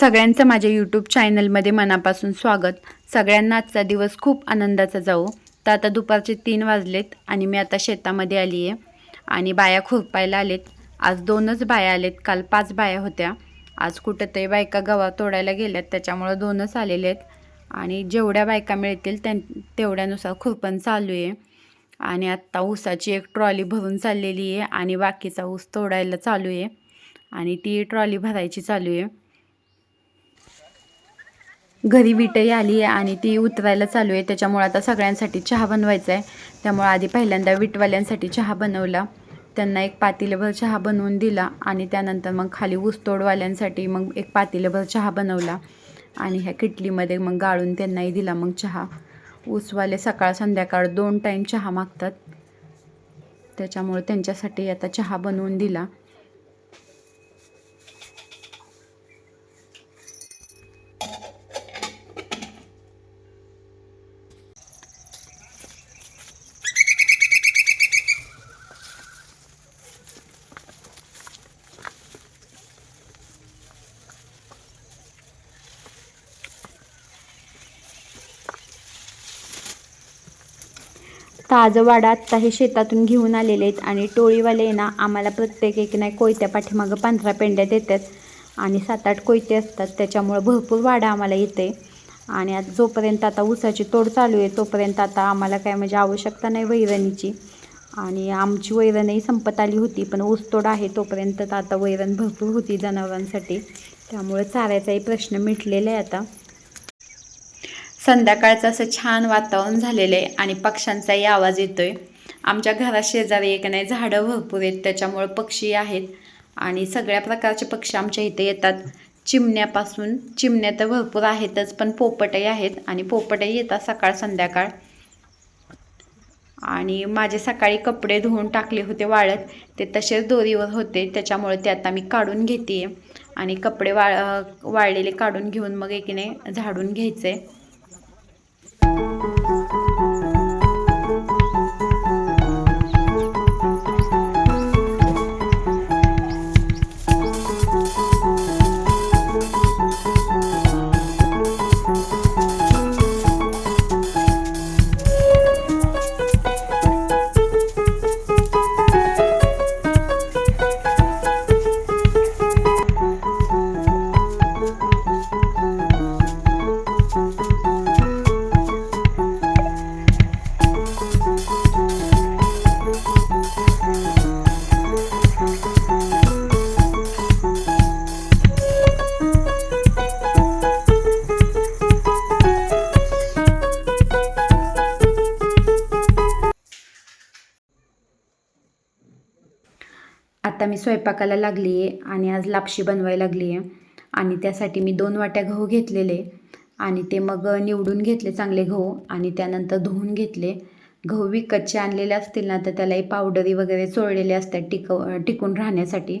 सगळ्यांचं माझ्या यूट्यूब चॅनलमध्ये मनापासून स्वागत. सगळ्यांना आजचा दिवस खूप आनंदाचा जाऊ तर आता दुपारचे तीन वाजलेत आणि मी आता शेतामध्ये आली आहे आणि बाया खुरपायला आलेत. आज दोनच बाया आलेत. काल पाच बाया होत्या. आज कुठंतरी बायका गवा तोडायला गेल्यात. त्याच्यामुळं दोनच आलेले आहेत. आणि जेवढ्या बायका मिळतील त्यां तेवढ्यानुसार खुरपण चालू आहे आणि आत्ता ऊसाची एक ट्रॉली भरून चाललेली आहे आणि बाकीचा ऊस तोडायला चालू आहे आणि ती ट्रॉली भरायची चालू आहे घरी विटही आली आहे आणि ती उतरायला चालू आहे. त्याच्यामुळे आता सगळ्यांसाठी चहा बनवायचा आहे त्यामुळे आधी पहिल्यांदा विटवाल्यांसाठी चहा बनवला. त्यांना एक पातेलेभर चहा बनवून दिला आणि त्यानंतर मग खाली ऊसतोडवाल्यांसाठी मग एक पातीलभर चहा बनवला. आणि ह्या किटलीमध्ये मग गाळून त्यांनाही दिला मग चहा. ऊसवाले सकाळ संध्याकाळ दोन टाईम चहा मागतात. त्याच्यामुळे त्यांच्यासाठी आता चहा बनवून दिला. ताजं वाडा आत्ता हे शेतातून घेऊन आलेले आहेत आणि टोळीवाले ना आम्हाला प्रत्येक एक नाही कोयत्या पाठीमागं पांढऱ्या पेंड्या देतात. आणि सात आठ कोयते असतात त्याच्यामुळं भरपूर वाडा आम्हाला येते. आणि आज जोपर्यंत आता ऊसाची तोड चालू आहे तोपर्यंत आता आम्हाला काय म्हणजे आवश्यकता नाही वैरणीची. आणि आमची वैरणही संपत आली होती पण ऊसतोड आहे तोपर्यंत तर आता वैरण भरपूर होती जनावरांसाठी. त्यामुळे चाऱ्याचाही प्रश्न मिटलेला आहे आता. संध्याकाळचं असं छान वातावरण झालेलं आहे आणि पक्ष्यांचाही आवाज येतोय. आमच्या घरा शेजारी एक नाही झाडं भरपूर आहेत त्याच्यामुळं पक्षी आहेत आणि सगळ्या प्रकारचे पक्षी आमच्या इथे येतात. चिमण्यापासून चिमण्या तर भरपूर आहेतच पण पोपटही आहेत आणि पोपटही येतात सकाळ संध्याकाळ. आणि माझे सकाळी कपडे धुवून टाकले होते वाळत ते तसेच दोरीवर होते त्याच्यामुळे ते आता मी काढून घेते आणि कपडे वाळ वाळलेले काढून घेऊन मग एकीने झाडून घ्यायचे आता मी स्वयंपाकाला लागली आहे आणि आज लापशी बनवायला लागली आहे आणि त्यासाठी मी दोन वाट्या गहू घेतलेले आणि ते मग निवडून घेतले चांगले गहू आणि त्यानंतर धुवून घेतले. गहू विकतचे आणलेले असतील ना तर त्यालाही पावडरी वगैरे चोळलेले असतात टिकव टिकून राहण्यासाठी.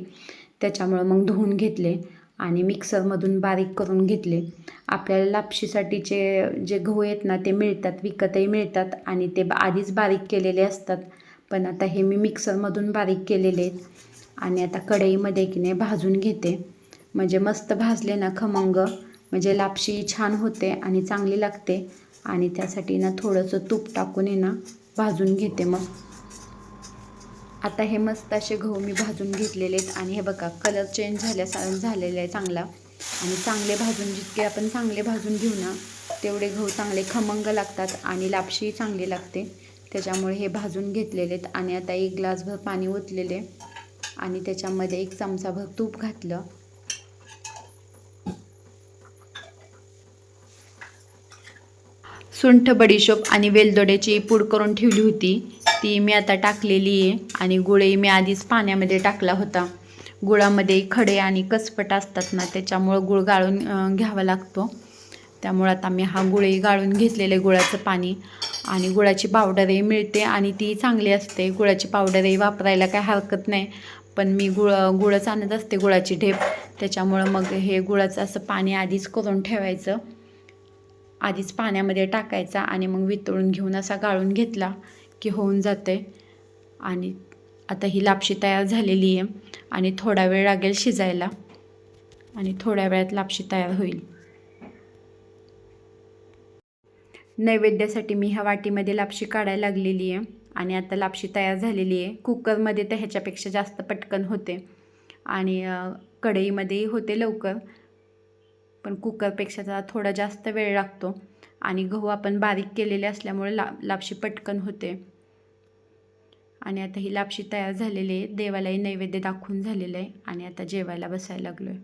त्याच्यामुळं मग धुवून घेतले आणि मिक्सरमधून बारीक करून घेतले. आपल्याला लापशीसाठीचे जे गहू आहेत ना ते मिळतात विकतही मिळतात आणि ते आधीच बारीक केलेले असतात. पण आता हे मी मिक्सरमधून बारीक केलेले आहेत. आणि आता कढईमध्ये की नाही भाजून घेते. म्हणजे मस्त भाजले ना खमंग म्हणजे लापशी छान होते आणि चांगली लागते. आणि त्यासाठी ना थोडंसं तूप टाकून आहे ना भाजून घेते मग. आता हे मस्त असे गहू मी भाजून घेतलेले आहेत. आणि हे बघा कलर चेंज झाल्या झालेला आहे चांगला. आणि चांगले भाजून जितके आपण चांगले भाजून घेऊ ना तेवढे गहू चांगले खमंग लागतात आणि लापशीही चांगली लागते. त्याच्यामुळे हे भाजून घेतलेले आहेत. आणि आता एक ग्लासभर पाणी ओतलेले आणि त्याच्यामध्ये एक चमचाभर तूप घातलं. सुंठ बडीशोप आणि वेलदोड्याची पूड करून ठेवली होती. ती मी आता टाकलेली आहे आणि गुळही मी आधीच पाण्यामध्ये टाकला होता. गुळामध्ये खडे आणि कसपट असतात ना त्याच्यामुळं गुळ गाळून घ्यावा लागतो. त्यामुळं आता मी हा गुळही गाळून घेतलेलं आहे गुळाचं पाणी. आणि गुळाची पावडरही मिळते आणि ती चांगली असते. गुळाची पावडरही वापरायला काही हरकत नाही. पण मी गुळ गुळच आणत असते गुळाची ढेप. त्याच्यामुळं मग हे गुळाचं असं पाणी आधीच करून ठेवायचं. आधीच पाण्यामध्ये टाकायचा आणि मग वितळून घेऊन असा गाळून घेतला की होऊन जाते आणि आता ही लापशी तयार झालेली आहे आणि थोडा वेळ लागेल शिजायला. आणि थोड्या वेळात लापशी तयार होईल. नैवेद्यासाठी मी ह्या वाटीमध्ये लापशी काढायला लागलेली आहे. आणि आता लापशी तयार झालेली आहे. कुकरमध्ये तर ह्याच्यापेक्षा जास्त पटकन होते. आणि कढईमध्येही होते लवकर. पण कुकरपेक्षा जरा थोडा जास्त वेळ लागतो. आणि गहू आपण बारीक केलेले असल्यामुळे ला लापशी पटकन होते. आणि आता ही लापशी तयार झालेली आहे. देवालाही नैवेद्य दाखवून झालेलं आहे. आणि आता जेवायला बसायला लागलो आहे